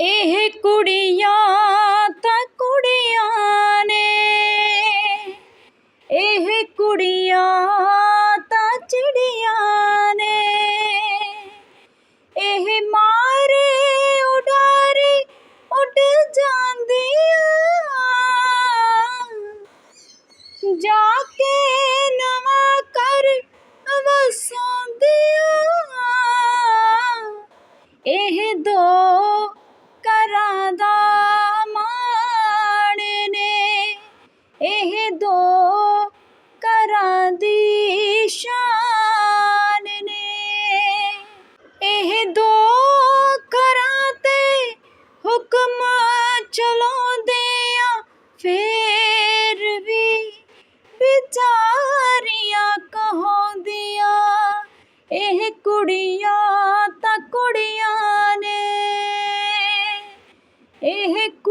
ਇਹ ਕੁੜੀਆਂ ਤਾਂ ਕੁੜੀਆਂ ਨੇ। ਇਹ ਕੁੜੀਆਂ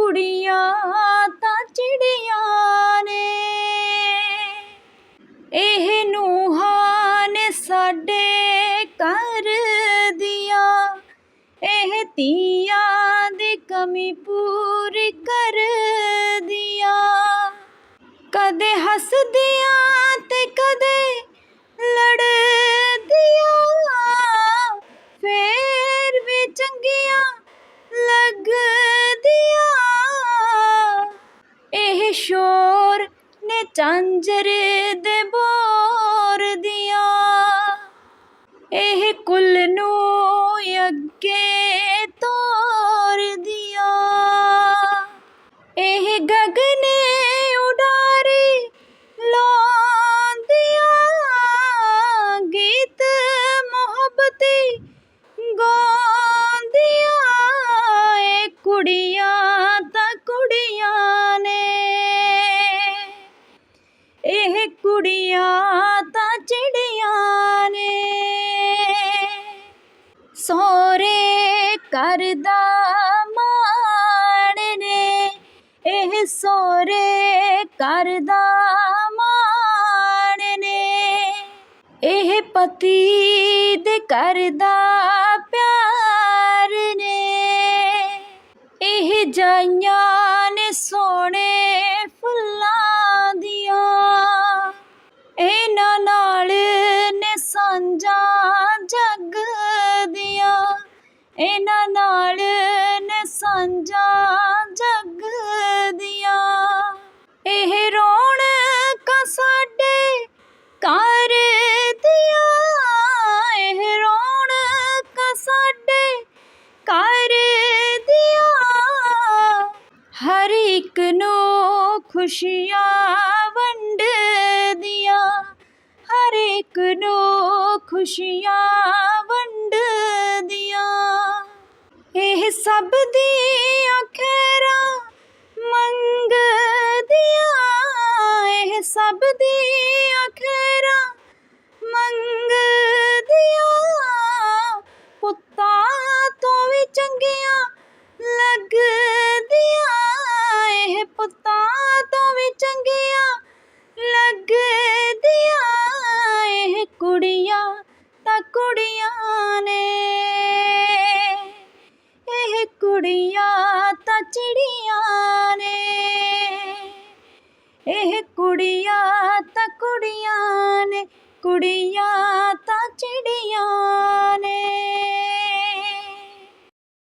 ਕੁੜੀਆਂ ਤਾਂ ਚਿੜੀਆਂ ਨੇ। ਇਹ ਨੂਹਾਂ ਨੇ ਸਾਡੇ ਘਰ ਦੀਆਂ। ਇਹ ਧੀਆਂ ਦੀ ਕਮੀ ਪੂਰੀ ਕਰਦੀਆਂ ਕਦੇ ਹੱਸਦੀਆਂ ਇਹ ਸ਼ੋਰ ਨੇ ਚਾਂਜਰ ਦੇ ਬੋਰ ਦੀਆਂ। ਇਹ ਕੁੱਲ ਨੂੰ ਅੱਗੇ ਤੋਰਦੀਆਂ ਇਹ ਗਗਨ ਉਡਾਰੀ ਲਾਉਂਦੀਆਂ ਗੀਤ ਮੁਹੱਬਤੀ ਗਾਉਂਦੀਆਂ। ਇਹ ਕੁੜੀ ਕੁੜੀਆਂ ਤਾਂ ਚਿੜੀਆਂ ਨੇ। ਸੋਰੇ ਕਰਦਾ ਮਾਣ ਨੇ। ਇਹ ਸੋਰੇ ਕਰਦਾ ਮਾਣ ਨੇ। ਇਹ ਪਤੀ ਦੇ ਕਰਦਾ ਪਿਆਰ ਨੇ। ਇਹ ਜਾਈਆਂ ਨੇ ਸੋਹਣੇ ਇਹਨਾਂ ਨਾਲ ਨੇ ਸਾਂਝਾਂ ਜਗ ਦੀਆਂ। ਇਹ ਰੌਣਕਾਂ ਸਾਡੇ ਘਰ ਦੀਆਂ। ਇਹ ਰੌਣਕਾਂ ਸਾਡੇ ਘਰ ਦੀਆਂ। ਹਰ ਇੱਕ ਨੂੰ ਖੁਸ਼ੀਆਂ ਵੰਡਦੀਆਂ। ਹਰ ਇੱਕ ਨੂੰ ਖੁਸ਼ੀਆਂ ਵੰਡ ਇਹ ਸਭ ਦੀਆਂ ਖੈਰਾਂ ਮੰਗਦੀਆਂ, ਇਹ ਸਭ ਦੀਆਂ ਖੈਰਾਂ ਮੰਗਦੀਆਂ ਪੁੱਤਾਂ ਤੋਂ ਵੀ ਚੰਗੀਆਂ ਲੱਗ ਕੁੜੀਆਂ ਤਾਂ ਚਿੜੀਆਂ ਨੇ। ਇਹ ਕੁੜੀਆਂ